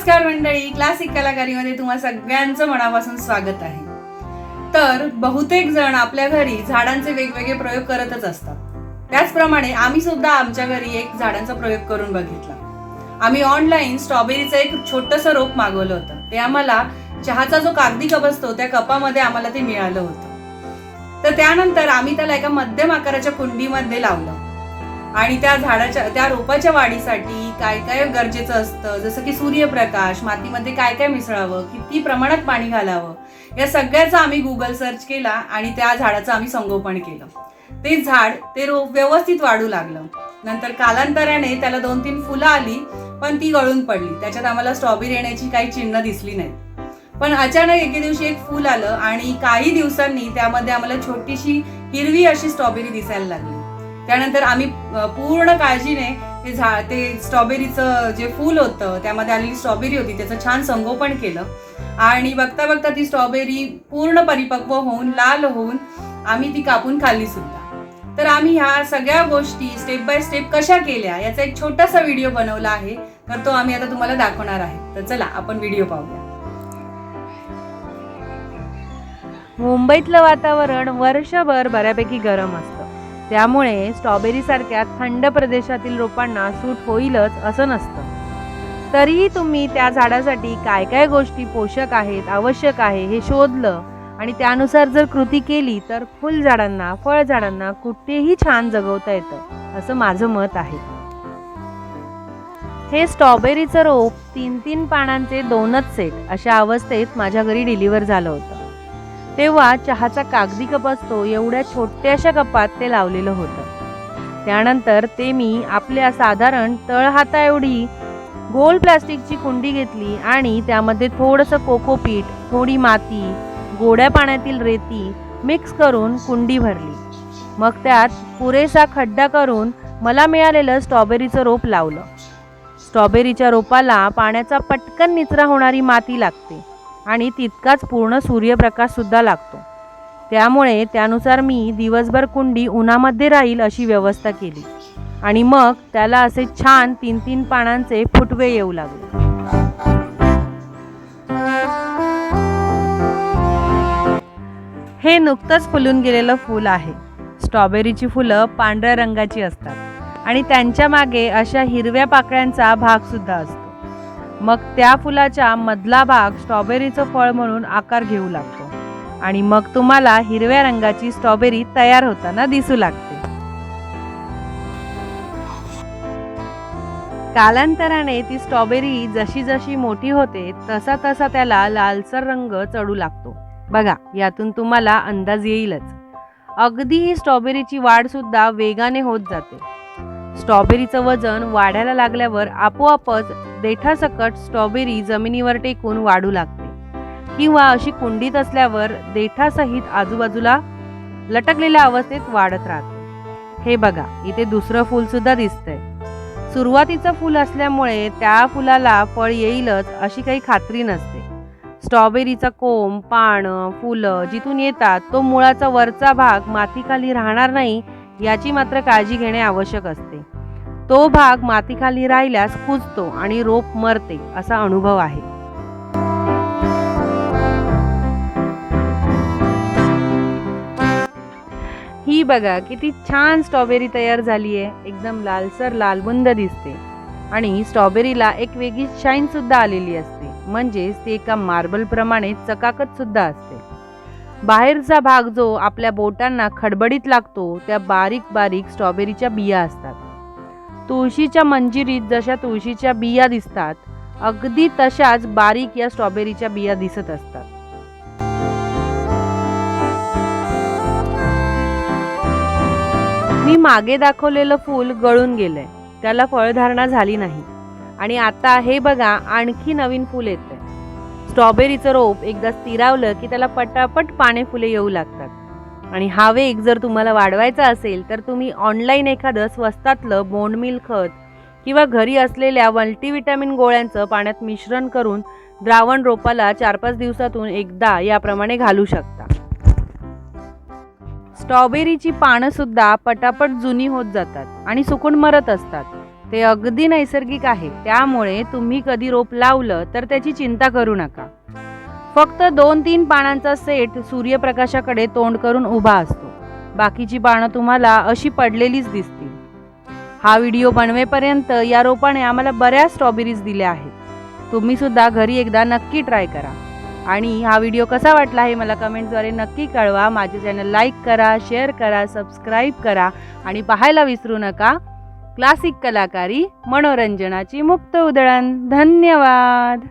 नमस्कार मंडळी क्लासिक कलाकारीमध्ये तुम्हा सगळ्यांचं मनापासून स्वागत आहे. तर बहुतेक जण आपल्या घरी झाडांचे वेगवेगळे प्रयोग करतच असतात. त्याचप्रमाणे आम्ही सुद्धा आमच्या घरी एक झाडांचा प्रयोग करून बघितला. आम्ही ऑनलाईन स्ट्रॉबेरीचं एक छोटंसं रोप मागवलं होतं. ते आम्हाला चहाचा जो कागदी कप असतो त्या कपामध्ये आम्हाला ते मिळालं होतं. तर त्यानंतर आम्ही त्याला एका मध्यम आकाराच्या कुंडीमध्ये लावलं. आणि त्या झाडाच्या त्या रोपाच्या वाढीसाठी काय काय गरजेचं असतं? जसं की सूर्यप्रकाश मातीमध्ये काय काय मिसळावं? किती प्रमाणात पाणी घालावं? या सगळ्याचा आम्ही गुगल सर्च केला आणि त्या झाडाचं आम्ही संगोपन केलं. ते झाड ते रोप व्यवस्थित वाढू लागलं. नंतर कालांतराने त्याला दोन तीन फुलं आली पण ती गळून पडली. त्याच्यात आम्हाला स्ट्रॉबेरी येण्याची काही चिन्ह दिसली नाही पण अचानक एके दिवशी एक फूल आलं आणि काही दिवसांनी त्यामध्ये आम्हाला छोटीशी हिरवी अशी स्ट्रॉबेरी दिसायला लागली. त्यानंतर आम्ही पूर्ण काळजीने ते झा ते स्ट्रॉबेरीचं जे फूल होतं त्यामध्ये आलेली स्ट्रॉबेरी होती त्याचं छान संगोपन केलं. आणि बघता बघता ती स्ट्रॉबेरी पूर्ण परिपक्व होऊन लाल होऊन आम्ही ती कापून खाल्ली सुद्धा. तर आम्ही ह्या सगळ्या गोष्टी स्टेप बाय स्टेप कशा केल्या याचा एक छोटासा व्हिडिओ बनवला आहे. तर तो आम्ही आता तुम्हाला दाखवणार आहे. तर चला आपण व्हिडिओ पाहूया. मुंबईतलं वातावरण वर्षभर बऱ्यापैकी गरम असतं. त्यामुळे स्ट्रॉबेरीसारख्या थंड प्रदेशातील रोपांना सूट होईलच असं नसतं. तरीही तुम्ही त्या झाडासाठी काय काय गोष्टी पोषक आहेत आवश्यक आहे हे शोधलं आणि त्यानुसार जर कृती केली तर फुलझाडांना फळझाडांना कुठेही छान जगवता येतं असं माझं मत आहे. हे स्ट्रॉबेरीचं रोप तीन तीन पानांचे दोनच सेट अशा अवस्थेत माझ्या घरी डिलिव्हर झालं होतं. तेव्हा चहाचा कागदी कप असतो एवढ्या छोट्याशा कपात ते लावलेलं होतं. त्यानंतर ते मी आपल्या साधारण तळहाता एवढी गोल प्लास्टिकची कुंडी घेतली आणि त्यामध्ये थोडंसं कोकोपीट थोडी माती गोड्या पाण्यातील रेती मिक्स करून कुंडी भरली. मग त्यात पुरेसा खड्डा करून मला मिळालेलं स्ट्रॉबेरीचं रोप लावलं. स्ट्रॉबेरीच्या रोपाला पाण्याचा पटकन निचरा होणारी माती लागते. आणि तितकाच पूर्ण सूर्यप्रकाशसुद्धा लागतो. त्यामुळे त्यानुसार मी दिवसभर कुंडी उन्हामध्ये राहील अशी व्यवस्था केली. आणि मग त्याला असे छान तीन तीन पानांचे फुटवे येऊ लागले. हे नुकतंच फुलून गेलेलं फूल आहे. स्ट्रॉबेरीची फुलं पांढऱ्या रंगाची असतात. आणि त्यांच्या मागे अशा हिरव्या पाकळ्यांचा भाग सुद्धा असतो. मग त्या फुलाच्या मधला भाग स्ट्रॉबेरीचं फळ म्हणून आकार घेऊ लागतो. आणि मग तुम्हाला हिरव्या रंगाची स्ट्रॉबेरी तयार होताना दिसू लागते. कालांतराने ती स्ट्रॉबेरी जशी जशी मोठी होते तसा तसा त्याला लालसर रंग चढू लागतो. बघा यातून तुम्हाला अंदाज येईलच. अगदी ही स्ट्रॉबेरीची वाढ सुद्धा वेगाने होत जाते. स्ट्रॉबेरीचं वजन वाढायला लागल्यावर आपोआपच देठासकट स्ट्रॉबेरी जमिनीवर टेकून वाढू लागते. किंवा अशी कुंडीत असल्यावर देठासहित आजूबाजूला लटकलेल्या अवस्थेत वाढत राहते. हे बघा इथे दुसरं फूल सुद्धा दिसतंय. सुरुवातीचं फूल असल्यामुळे त्या फुलाला फळ येईलच अशी काही खात्री नसते. स्ट्रॉबेरीचा कोंब पानं फुलं जिथून येतात तो मुळाचा वरचा भाग मातीखाली राहणार नाही याची मात्र काळजी घेणे आवश्यक असते. तो भाग मातीखाली राहिल्यास कुजतो आणि रोप मरते असा अनुभव आहे. ही बघा किती छान स्ट्रॉबेरी तयार झाली आहे एकदम लालसर लालबुंद दिसते. आणि स्ट्रॉबेरीला एक वेगळी शाईन सुद्धा आलेली असते. म्हणजेच ती एका मार्बल प्रमाणे चकाकत सुद्धा असते. बाहेरचा भाग जो आपल्या बोटांना खडबडीत लागतो त्या बारीक बारीक स्ट्रॉबेरीच्या बिया असतात. तुळशीच्या मंजिरीत जशा तुळशीच्या बिया दिसतात अगदी तशाच बारीक या स्ट्रॉबेरीच्या बिया दिसत असतात. मी मागे दाखवलेलं फूल गळून गेलंय. त्याला फळधारणा झाली नाही. आणि आता हे बघा आणखी नवीन फूल येतंय. स्ट्रॉबेरीचं रोप एकदा स्थिरावलं की त्याला पटापट पाने फुले येऊ लागतात. आणि हा वेग जर तुम्हाला वाढवायचा असेल तर तुम्ही ऑनलाईन एखादं स्वस्तातलं बोंडमिल खत किंवा घरी असलेल्या मल्टीव्हिटॅमिन गोळ्यांचं पाण्यात मिश्रण करून द्रावण रोपाला चार पाच दिवसातून एकदा याप्रमाणे घालू शकता. स्ट्रॉबेरीची पानं सुद्धा पटापट जुनी होत जातात आणि सुकून मरत असतात. ते अगदी नैसर्गिक आहे. त्यामुळे तुम्ही कधी रोप लावलं तर त्याची चिंता करू नका. फक्त दोन तीन पानांचा सेट सूर्यप्रकाशाकडे तोंड करून उभा असतो. बाकीची पानं तुम्हाला अशी पडलेलीच दिसतील. हा व्हिडिओ बनवेपर्यंत या रोपाने आम्हाला बऱ्याच स्ट्रॉबेरीज दिल्या आहेत. तुम्ही सुद्धा घरी एकदा नक्की ट्राय करा. आणि हा व्हिडिओ कसा वाटला हे मला कमेंटद्वारे नक्की कळवा. माझे चॅनल लाईक करा शेअर करा सबस्क्राईब करा आणि पाहायला विसरू नका. क्लासिक कलाकारी मनोरंजनाची मुक्त उधळण धन्यवाद.